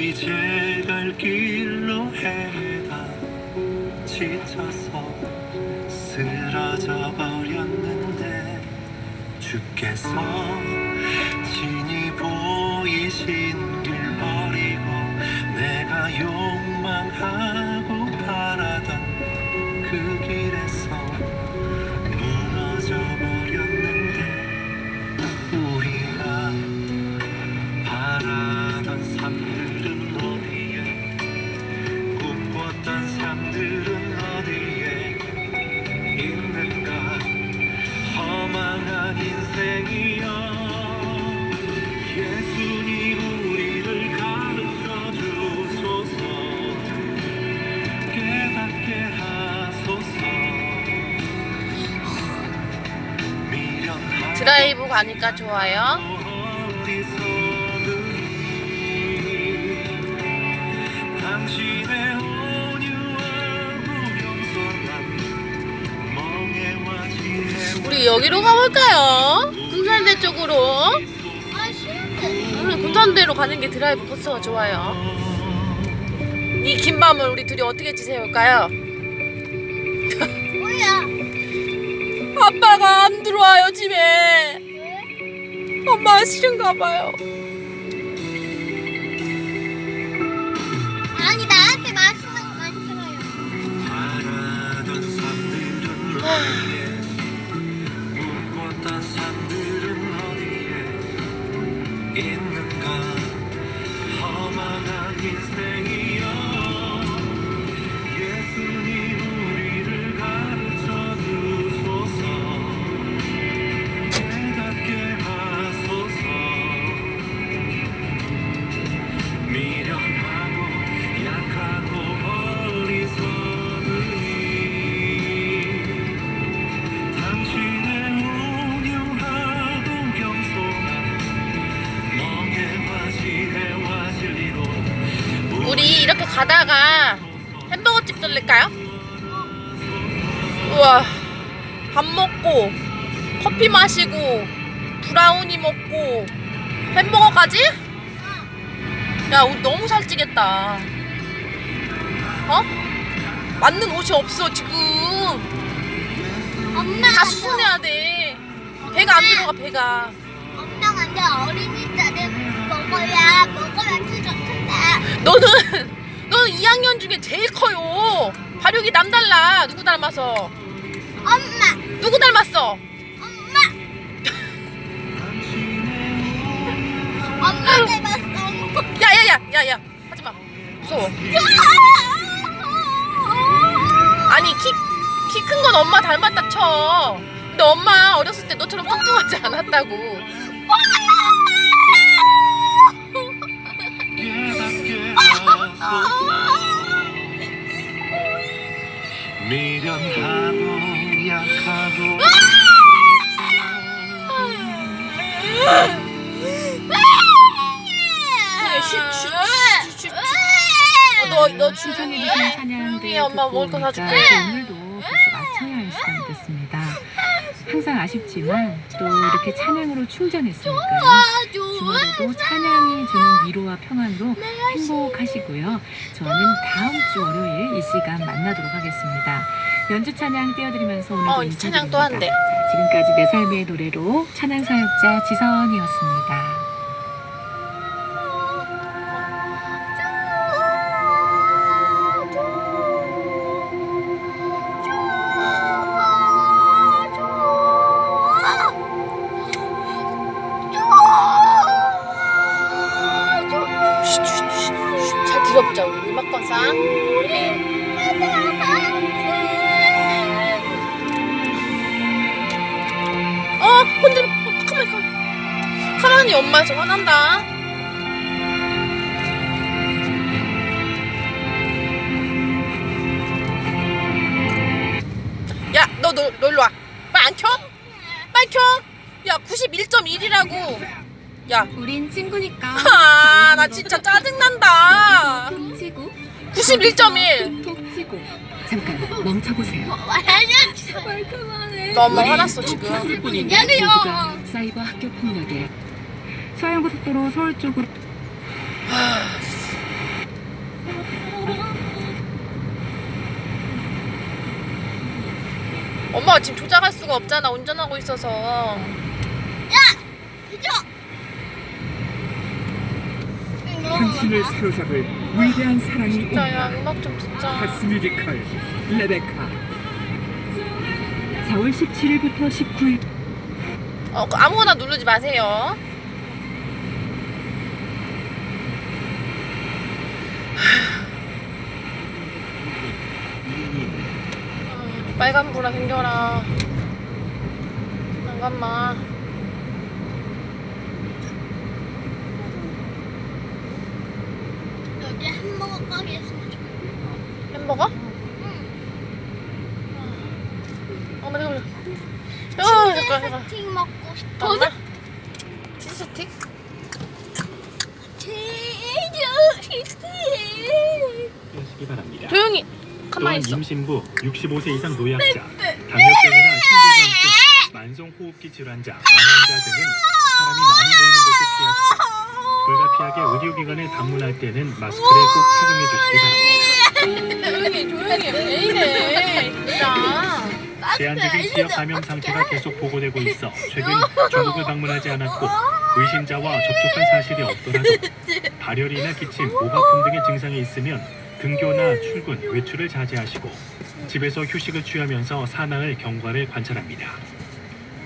이제 갈 길로 헤매다 지쳐서 쓰러져 버렸는데 주께서 가니까 좋아요. 우리 여기로 가볼까요? 군산대 쪽으로. 아 싫은데. 음, 군산대로 가는 게 드라이브 코스가 좋아요. 이 긴 밤을 우리 둘이 어떻게 지새울까요? 뭐야? 아빠가 안 들어와요 집에. 왜? 엄마가 싫은가 봐요. 아니 나한테 말씀만 많이 들어요. 바라던 햄버거까지? 야 우리 너무 살찌겠다 어? 맞는 옷이 없어 지금 엄마 다 수선해야 돼 배가 안 들어가 배가 엄마 근데 어린이집에 먹어야 먹어야 키가 큰데. 너는 너는 2학년 중에 제일 커요 발육이 남달라 누구 닮아서 엄마 누구 닮았어? 엄마 닮았어. 야야야 야야. 하지마. 무서워. 아니 키 키 큰 건 엄마 닮았다 쳐. 근데 엄마 어렸을 때 너처럼 뚱뚱하지 않았다고. 미련하고 약하고 너너 조용히 해, 엄마 먹을 거 사줄게. 또 오늘도 벌써 마쳐야 할 시간이 됐습니다. 항상 아쉽지만 또 이렇게 찬양으로 충전했으니까요. 주말에도 찬양이 주는 위로와 평안으로 행복하시고요. 저는 다음 주 월요일 이 시간 만나도록 하겠습니다. 연주 찬양 띄워드리면서 오늘도 어, 이 찬양 또 한대. 인사드립니다. 자, 지금까지 내 삶의 노래로 찬양 사역자 지선이었습니다. 어 혼들 어, 가만히 가만히 가만히 엄마 저 화난다 야너 너, 너 일로 와 빨리 안 켜? 빨리 켜! 야 91.1이라고 야 우린 친구니까. 아, 나 진짜 짜증난다. 91.1 톡치고 잠깐 멈춰보세요. 알려주세요. 너무 화났어 지금 미안해요. 사이버 학교 폭력에 서해안고속도로 서울 쪽으로 엄마 지금 조작할 수가 없잖아 운전하고 있어서 어. 야! 이쪽! 당신을 사로잡을 위대한 사랑이 진짜야 온다. 음악 좀 듣자. 가스 뮤지컬 레베카. 4월 17일부터 19일. 어, 그 아무거나 누르지 마세요. 아, 빨간 불화 생겨라. 잠깐만 여기 햄버거 가게 있으면 햄버거? 응. 어머 잠깐만 어 잠깐 잠깐 치즈 스틱 먹고 싶어. 치즈 스틱? 치즈 스틱. 하시기 바랍니다. 조용히 가만히 또한 있어 임신부, 65세 이상 노약자, 당뇨병이나 심부전증, 만성호흡기 질환자, 암환자 등은 사람이 많이 모이는 곳을 피하시고 불가피하게 의료기관에 방문할 때는 마스크를 꼭 착용해 주시기 바랍니다. 조용히 조용히 왜 이래? 진짜. 제한적인 지역 감염 상태가 계속 보고되고 있어. 최근 중국을 방문하지 않았고 의심자와 접촉한 사실이 없더라도 발열이나 기침, 목 아픔 등의 증상이 있으면 등교나 출근, 외출을 자제하시고 집에서 휴식을 취하면서 사나흘 경과를 관찰합니다.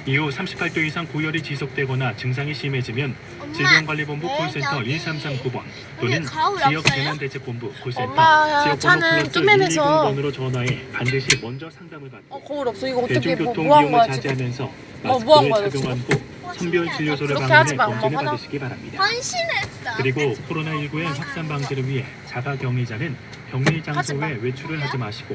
이후 38도 이상 고열이 지속되거나 증상이 심해지면 질병관리본부 콜센터 1339번 또는 언니, 가을 지역 없어요? 재난대책본부 콜센터 엄마, 차는 뚜맨해서. 120번으로 전화해 반드시 먼저 상담을 받고 어 거울 없어 이거 어떻게 뭐, 대중교통 뭐한 이용을 거야 자제하면서 뭐, 뭐한 마스크를 선별 진료소를 그렇게 하지 방문해 마, 엄마 검진을. 받으시기 바랍니다. 헌신했어. 그리고 코로나19의 확산 방지를 위해 자가 격리자는 격리 하지 장소에 마. 외출을 하지 마시고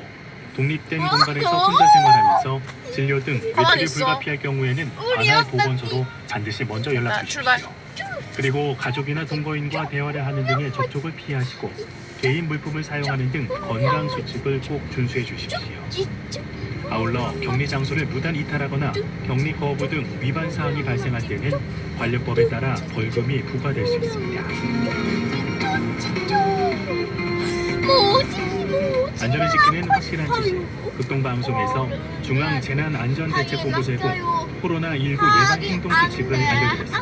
독립된 뭐? 공간에서 혼자 생활하면서 진료 등 가만히 외출이 있어. 불가피할 경우에는 우리 아빠 보건소로 반드시 먼저 연락 나 주십시오. 그리고 가족이나 동거인과 대화를 하는 등의 접촉을 피하시고 개인 물품을 사용하는 등 건강 수칙을 꼭 준수해 주십시오. 아울러 격리 장소를 무단 이탈하거나 격리 거부 등 위반 사항이 발생할 때는 관련법에 따라 벌금이 부과될 수 있습니다. 뭐지 뭐지. 안전을 지키는 확실한 지시. 극동방송에서 중앙재난안전대책본부 제공 코로나19 예방 행동 수칙을 알려드렸습니다.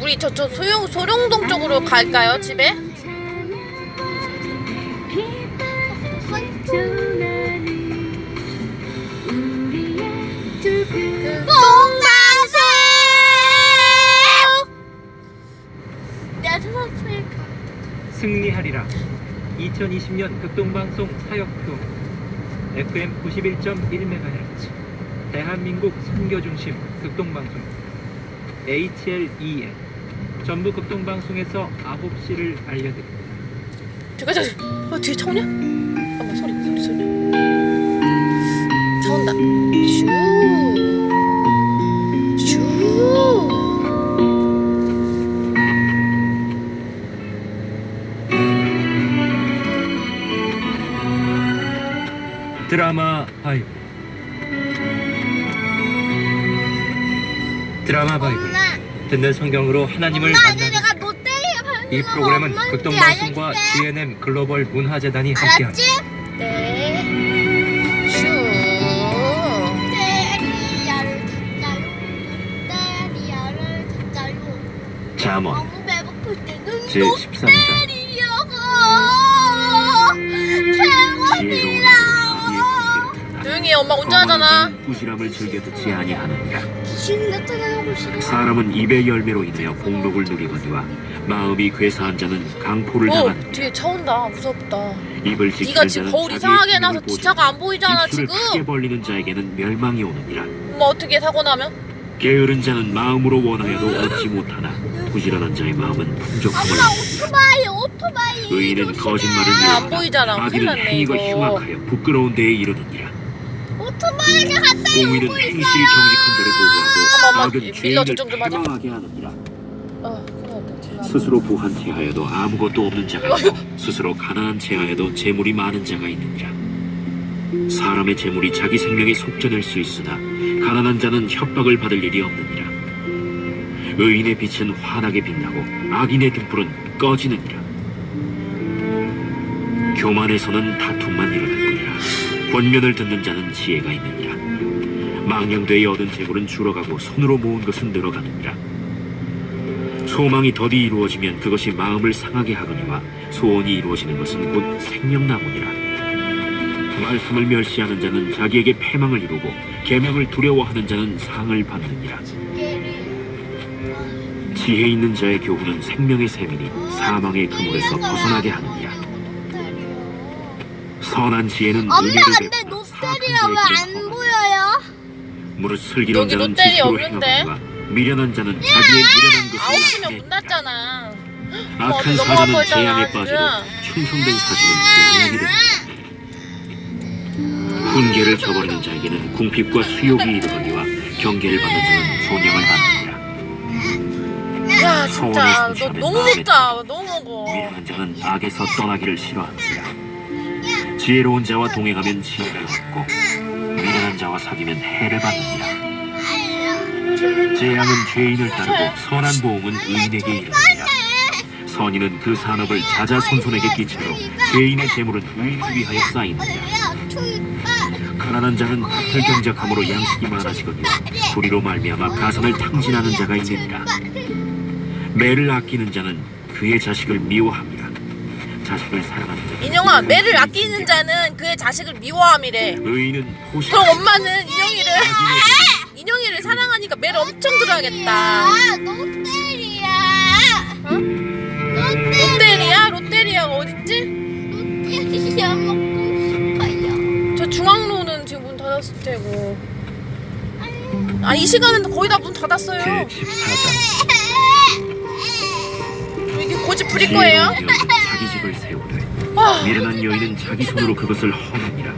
우리 저쪽 소용 소룡동 쪽으로 갈까요 집에? 승리하리라 2020년 극동방송 사역표 FM 91.1MHz 대한민국 선교중심 극동방송 HLEN 전부 극동방송에서 9시를 알려드립니다. 저거 저거 어 뒤에 차 오냐? 드라마 바이블 드라마 엄마. 듣는 성경으로 하나님을 엄마 내가 롯데리아 발견. 이 프로그램은 극동방송과 GNM 글로벌 문화재단이 함께합니다. 알았지? 네슈. 잠언 너무 배고플 때는 제13장 엄마 운전하잖아. 꾸지람을 즐겨 듣지 아니하느니라 귀신이 나타나고 싫어. 사람은 입의 열매로 인하여 복록을 누리거니와 마음이 괴사한 자는 강포를 어 당하느니라 뒤에 차 온다. 무섭다. 입을 네가 지키는 지금 자는 거울 자기의 이상하게 나서 지차가 안 보이잖아 입술을 지금. 크게 벌리는 자에게는 멸망이 오느니라. 엄마 어떻게 사고 나면? 게으른 자는 마음으로 원하여도 얻지 못하나. 부지런한 자의 마음은 풍족함을 오토바이 오토바이. 의인은. 거짓말을 안 보이잖아. 큰일 악인은 났네 행위가 이거. 흉악하여 부끄러운 데에 이르느니라 오토바이가 가까이 있어요. 정직한 자를 잠깐만, 보호하고 엄마. 악은 죄인을 저쪽 좀 하자. 패망하게 하느니라 어 큰일 났다 지금 스스로 부한 채하여도 아무것도 없는 자가 있고 스스로 가난한 채하여도 재물이 많은 자가 있느니라 사람의 재물이 자기 생명에 속전할 수 있으나 가난한 자는 협박을 받을 일이 없느니라 의인의 빛은 환하게 빛나고 악인의 등불은 꺼지느니라 교만에서는 다툼만 일어나느니라 권면을 듣는 자는 지혜가 있느니라. 망령되이 얻은 재물은 줄어가고 손으로 모은 것은 늘어가느니라. 소망이 더디 이루어지면 그것이 마음을 상하게 하거니와 소원이 이루어지는 것은 곧 생명나무니라. 말씀을 멸시하는 자는 자기에게 패망을 이루고 계명을 두려워하는 자는 상을 받느니라. 지혜 있는 자의 교훈은 생명의 샘이니 사망의 그물에서 벗어나게 하느니라 선한 지혜는 엄마 의미를 근데 베푸나 사악한 롯데리아 자의 왜 길을 안 허물라. 보여요? 무릇 슬기로운 여기 자는 지식으로 없는데? 행하거니와 미련한 자는 자기의 미련한 것을 9시면 나타내 문 닫잖아. 악한 어디 너무 사자는 아파했잖아, 재앙에. 빠지고 충성된 사실은 양육이 됩니다. 훈계를 저버리는 자에게는 궁핍과 수욕이 이르거니와 경계를 받는 자는 존영을 받느니라. 야 진짜 너 너무 마음에 먹다. 너무 먹어. 미련한 자는 악에서 떠나기를 싫어하느니라. 지혜로운 자와 동행하면 지혜를 얻고 미련한 자와 사귀면 해를 받느니라. 재앙은 죄인을 따르고 선한 보응은 의인에게 이르느니라. 선인은 그 산업을 자자손손에게 끼치고 죄인의 재물은 의인을 위하여 쌓이느니라. 가난한 자는 밭을 경작함으로 양식이 많아지거니와 소리로 말미암아 가산을 탕진하는 자가 있느니라. 매를 아끼는 자는 그의 자식을 미워합니다. 자식을 사랑하는 자는 인형아 매를 아끼는 자는 그의 자식을 미워함이래. 의인은 호시 그럼 엄마는 인형이를 인형이를 사랑하니까 매를 엄청 들어야겠다. 아 롯데리아 롯데리아? 롯데리아가 어딨지? 롯데리아 먹고 싶어요 저 중앙로는 지금 문 닫았을 테고. 아 이 시간은 거의 다 문 닫았어요. 제 14장 이게 고집 부릴 거예요? 자기 집을 세우되 아, 미련한 여인은 자기 손으로 그것을 허무니라.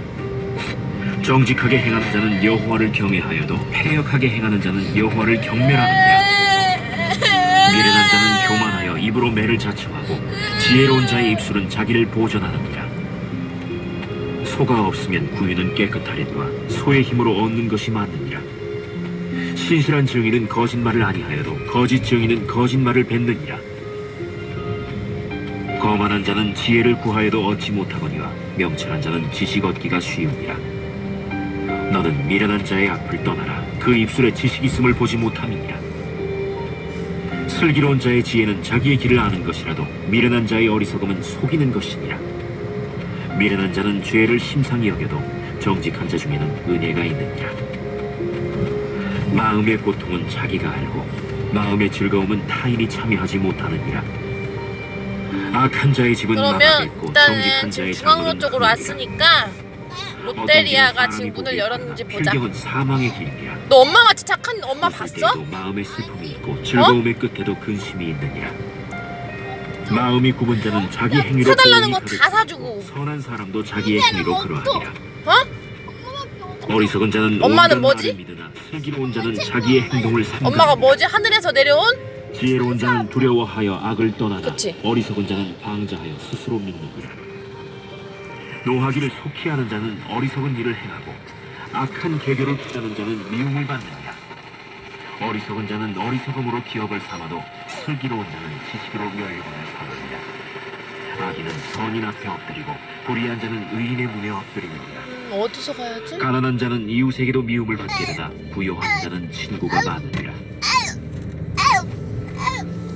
정직하게 행하는 자는 여호와를 경외하여도 패역하게 행하는 자는 여호와를 경멸하느니라. 미련한 자는 교만하여 입으로 매를 자청하고 지혜로운 자의 입술은 자기를 보전하느니라. 소가 없으면 구유는 깨끗하리니와 소의 힘으로 얻는 것이 많느니라. 신실한 증인은 거짓말을 아니하여도 거짓 증인은 거짓말을 뱉느니라 거만한 자는 지혜를 구하여도 얻지 못하거니와 명철한 자는 지식 얻기가 쉬우니라. 너는 미련한 자의 앞을 떠나라. 그 입술에 지식 있음을 보지 못함이니라. 슬기로운 자의 지혜는 자기의 길을 아는 것이라도 미련한 자의 어리석음은 속이는 것이니라. 미련한 자는 죄를 심상히 여겨도 정직한 자 중에는 은혜가 있느니라. 마음의 고통은 자기가 알고 마음의 즐거움은 타인이 참여하지 못하느니라 악한 자의 집은 그러면 망하겠고 일단은 정직한 지금 자의 중앙로 쪽으로. 왔으니까 롯데리아가 지금 문을 열었는지 보자. 필경은 사망의 길이라. 너 엄마 같이 착한 엄마 봤어? 마음의 슬픔이 있고 즐거움의 끝에도 근심이 있느니라. 마음이 굽은 자는 자기 행위로 사달라는 보응이 거다 가득하고 사주고. 선한 사람도 자기의 행위로 그러하니라. 어? 어리석은 자는 엄마는 온갖 뭐지? 말을 믿으나 슬기로운 자는 자기의 행동을. 엄마가 뭐지? 하늘에서 내려온? 지혜로운 자는 두려워하여 악을 떠나나 그치. 어리석은 자는 방자하여 스스로 믿는구나. 노하기를 속히 하는 자는 어리석은 일을 행하고 악한 계교를 피하는 자는 미움을 받느니라. 어리석은 자는 어리석음으로 기업을 삼아도 슬기로운 자는 지식으로 멸관을 삼느니라. 악인은 선인 앞에 엎드리고 불의한 자는 의인의 문에 엎드리느니라. 음, 어디서 가야지? 가난한 자는 이웃에게도 미움을 받게 되나 부요한 자는 친구가 많으니라.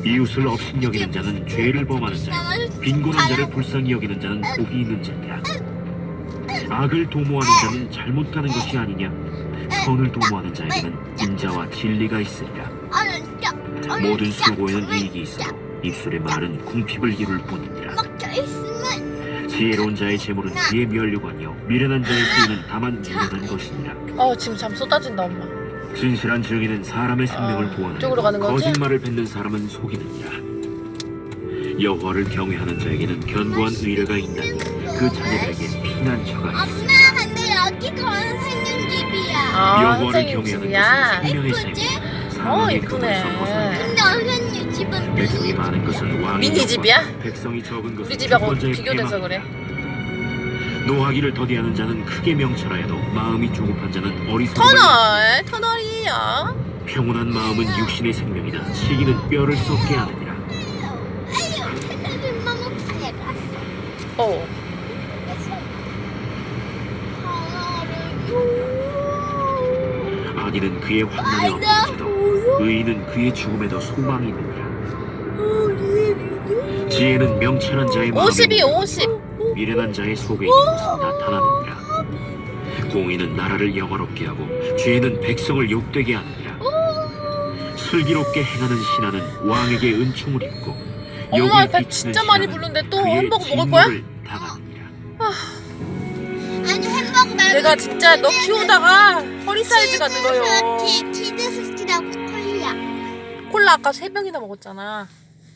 이웃을 업신여기는 자는 죄를 범하는 자요 빈곤한 자를 불쌍히 여기는 자는 복이 있는 자니라. 악을 도모하는 자는 잘못 가는 것이 아니냐? 선을 도모하는 자에게는 인자와 진리가 있으리라. 모든 수고에는 이익이 있으므로 입술의 말은 궁핍을 이룰 뿐이니라. 지혜로운 자의 재물은 그의 멸류관이요 미련한 자의 수는 다만 미련한 것이니라. 어 지금 잠 쏟아진다 엄마. 진실한 증인은 사람의 생명을 아, 보호하는 이쪽으로 가는 거지? 거짓말을 뱉는 사람은 속이느니라. 여호와를 경외하는 자에게는 견고한 의뢰가 있나니 그 자녀들에게 피난처가 있으라. 엄마 근데 여기가 선생님 집이야 아 여호와를 선생님 경외하는 집이야. 것은 생명의 예쁘지? 샘이요 어. 벗어나니라. 근데 선생님 집은 백성이 많은 것은 왕이 미니 집이야? 백성이 적은 것은 우리 집하고 주권자의 비교돼서 패망이라. 그래. 노하기를 더디하는 자는 크게 명철하여도 마음이 조급한 자는 어리석은 터널 터널 뭐예요? 평온한 마음은 육신의 생명이다. 시기는 뼈를 썩게 하느니라. 어. 악인은 그의 환난에 엎드려도 의인은 그의 죽음에도 소망이 있느니라. 지혜는 명철한 자의 마음이 52, 50. 미련한 자의 속에 나타나느니라. 공의는 나라를 영화롭게 하고 죄는 백성을 욕되게 하느니라 슬기롭게 행하는 신하는 왕에게 은총을 입고 엄마 배 진짜 많이 부르는데 또 햄버거 먹을 거야? 당하느니라 아니 햄버거 말고 내가 진짜 너 키우다가 허리 사이즈가 늘어요. 치- 치즈 스틱하고 콜라. 콜라 아까 세 병이나 먹었잖아.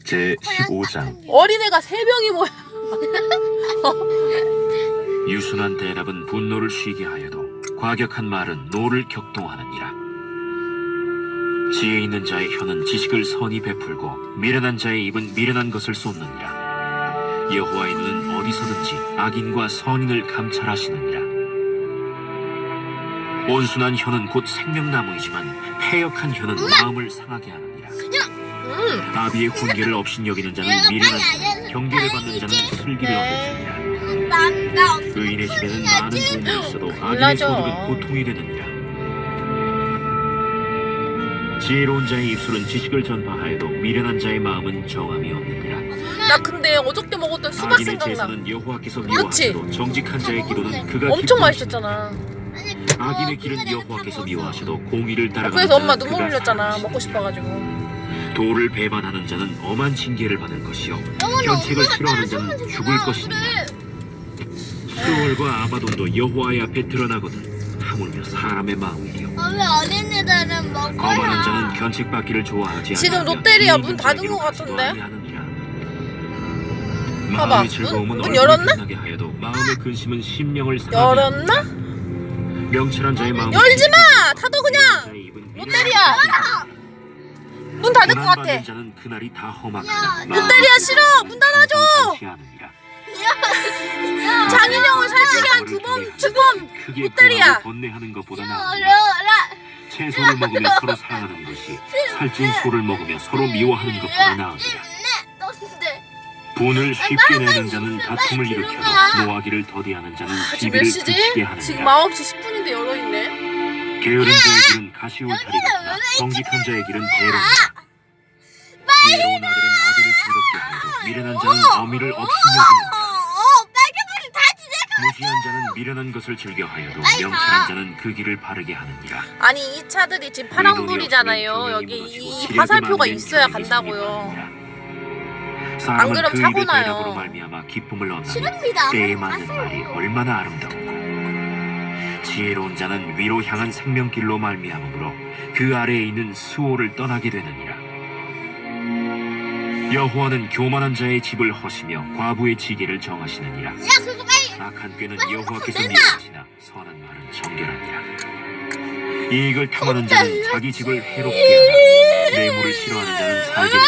제 15장 어린애가 세 병이 뭐야? 유순한 대답은 분노를 쉬게 하여도 과격한 말은 노를 격동하느니라. 지혜 있는 자의 혀는 지식을 선히 베풀고 미련한 자의 입은 미련한 것을 쏟느니라. 여호와의 눈은 어디서든지 악인과 선인을 감찰하시느니라. 온순한 혀는 곧 생명나무이지만 패역한 혀는 마음을 상하게 하느니라. 음. 아비의 훈계를 없인 여기는 자는 미련한 자, 경계를 받는 자는 슬기를 얻으느니라. 나 의인의 집에는 많은 도움이 있어도 악인의. 소득은 고통이 되느니라. 지혜로운 자의 입술은 지식을 전파하여도 미련한 자의 마음은 정함이 없느니라. 나 근데 어저께 먹었던 수박 악인의 생각나. 제사는 여호와께서 그치? 미워하셔도 정직한 자의 기도는 그가 엄청 기뻐하시느니라. 맛있었잖아. 악인의 길은 여호와께서 미워하셔도 공의를 따라가는 그래서 엄마 자는 눈물 그가 흘렸잖아. 사랑하시느니라. 먹고 싶어가지고. 도를 배반하는 자는 엄한 징계를 받을 것이요 견책을 싫어하는 자는 죽을 것이니라. 수월과 아바돈도 여호와의 앞에 드러나거든 하물며 사람의 마음이요 왜 어린애들은 먹어야? 거만한 자는 견책받기를 좋아하지 지금 않으며 롯데리아 문 닫은 것 가지도 같은데? 아니하느니라. 봐봐, 마음의 즐거움은 문- 문 열었나? 빛나게 하여도 마음의 근심은 심령을 상하게 열었나? 하느니라. 명철한 자의 마음은 열지 마! 닫어 그냥! 롯데리아! 문 닫을 것 같아. 자는 그날이 다 험하다. 야, 롯데리아 싫어! 문 닫아줘! 장인영을 살찌게 한 두 번, 두 번! 롯데리아! 번뇌하는 것보다 나아. 채소를 먹으며 서로 사랑하는 것이 살찐 소를 먹으며 서로 미워하는 것보다 나으니라. 넌데 분을 쉽게 내는 자는 다툼을 일으켜도 노하기를 더디하는 자는 아, 지금 몇 시비를 시지? 그치게 지금 하느니라. 9시 10분인데 열어 있네. 게으른 자의 길은 가시울타리 같다. 정직한 자의 길은 대로니라. 지혜로운 아들은 아비를 즐겁게 하고 미련한 자는 어미를 업신여기는다. 어, 빨간불이 다 지내. 무시한 자는 미련한 것을 즐겨하여도 명철한 자는 그 길을 바르게 하느니라. 아니 이 차들이 지금 파랑불이잖아요. 여기 이 화살표가 있어야 간다고요. 안 그러면 그 사고 나요. 말미암아 기쁨을 싫습니다. 때에 맞는 말이 얼마나 아름답고 지혜로운 자는 위로 향한 생명길로 말미암으로 그 아래에 있는 수호를 떠나게 되느니라 여호와는 교만한 자의 집을 허시며 과부의 지게를 정하시느니라 야, 그거 빨리. 악한 꾀는 여호와께서 미워하시나 선한 말은 정결하니라. 이익을 탐하는 자는 자기 집을 해롭게 하나 뇌물을 싫어하는 자는 살게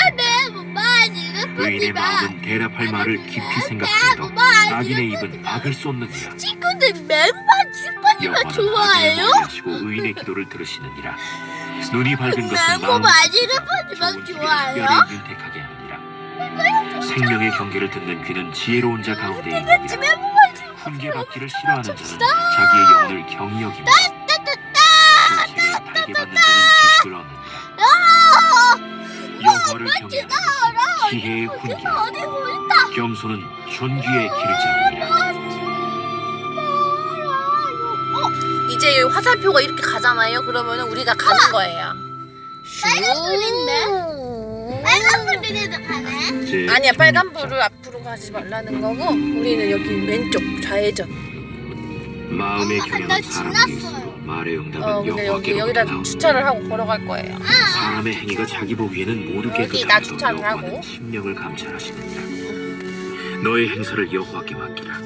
지금 의인의 마음은 대답할 말을 깊이 생각해도 악인의 입은 악을 쏟느니라 친구들 맨날 슈퍼니가 좋아해요? 의인의 기도를 들으시느니라. 눈이 밝은 것은 바지를 좋은? 뼈를 윤택하게 하느니라. 생명의 경계를 듣는 귀는 지혜로운 자 가운데 있느니라 훈계 받기를 싫어하는 자는 자기의 영혼을 받는 자는 지식을 얻느니라 여호와를 경외하는 지혜의 훈계? 겸손은 존귀의 길을 잡느니라 이제 여기 화살표가 이렇게 가잖아요. 그러면 우리가 가는 거예요. 빨간 불인데? 빨간 불인데도 가네? 제 아니야 빨간 16장. 불을 앞으로 가지 말라는 거고 우리는 여기 왼쪽 좌회전. 마음의 엄마, 교양은 나 사람에게 지났어요. 있으므로 말의 응답은 어 근데 여기 여기다 나오니 주차를 하고 걸어갈 거예요. 사람의 행위가 자기 보기에는 모두 여기 나 깨끗하고 주차를 하고. 심령을 감찰하시느니라 너의 행사를 여호와께 맡기라